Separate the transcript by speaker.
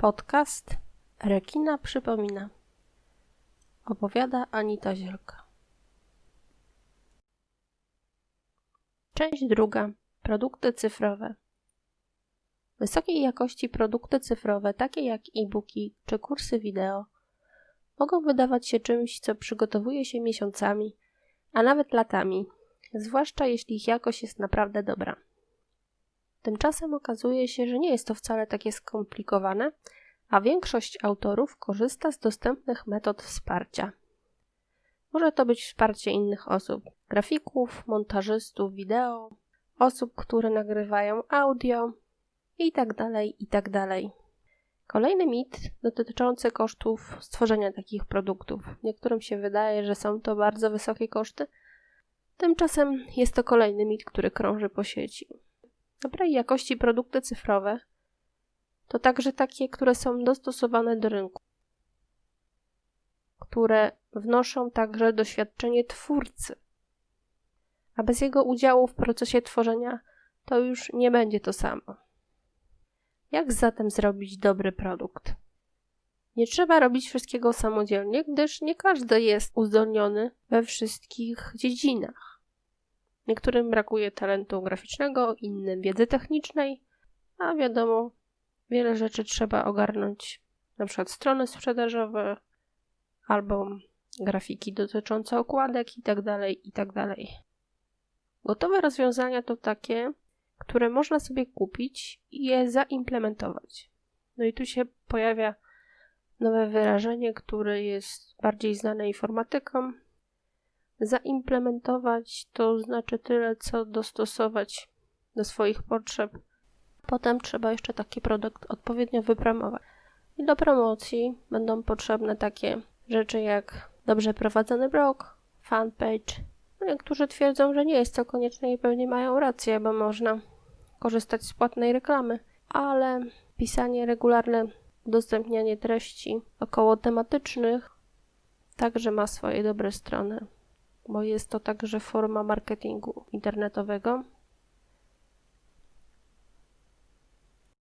Speaker 1: Podcast Rekina przypomina. Opowiada Anita Zielka. Część druga. Produkty cyfrowe. Wysokiej jakości produkty cyfrowe, takie jak e-booki czy kursy wideo, mogą wydawać się czymś, co przygotowuje się miesiącami, a nawet latami, zwłaszcza jeśli ich jakość jest naprawdę dobra. Tymczasem okazuje się, że nie jest to wcale takie skomplikowane, a większość autorów korzysta z dostępnych metod wsparcia. Może to być wsparcie innych osób, grafików, montażystów wideo, osób, które nagrywają audio itd. itd. Kolejny mit dotyczący kosztów stworzenia takich produktów. Niektórym się wydaje, że są to bardzo wysokie koszty. Tymczasem jest to kolejny mit, który krąży po sieci. Dobrej jakości produkty cyfrowe to także takie, które są dostosowane do rynku, które wnoszą także doświadczenie twórcy, a bez jego udziału w procesie tworzenia to już nie będzie to samo. Jak zatem zrobić dobry produkt? Nie trzeba robić wszystkiego samodzielnie, gdyż nie każdy jest uzdolniony we wszystkich dziedzinach. Niektórym brakuje talentu graficznego, innym wiedzy technicznej, a wiadomo, wiele rzeczy trzeba ogarnąć, na przykład strony sprzedażowe albo grafiki dotyczące okładek itd., itd. Gotowe rozwiązania to takie, które można sobie kupić i je zaimplementować. No i tu się pojawia nowe wyrażenie, które jest bardziej znane informatykom. Zaimplementować to znaczy tyle, co dostosować do swoich potrzeb. Potem trzeba jeszcze taki produkt odpowiednio wypromować. I do promocji będą potrzebne takie rzeczy jak dobrze prowadzony blog, fanpage. No niektórzy twierdzą, że nie jest to konieczne i pewnie mają rację, bo można korzystać z płatnej reklamy, ale pisanie regularne, udostępnianie treści około tematycznych także ma swoje dobre strony, bo jest to także forma marketingu internetowego.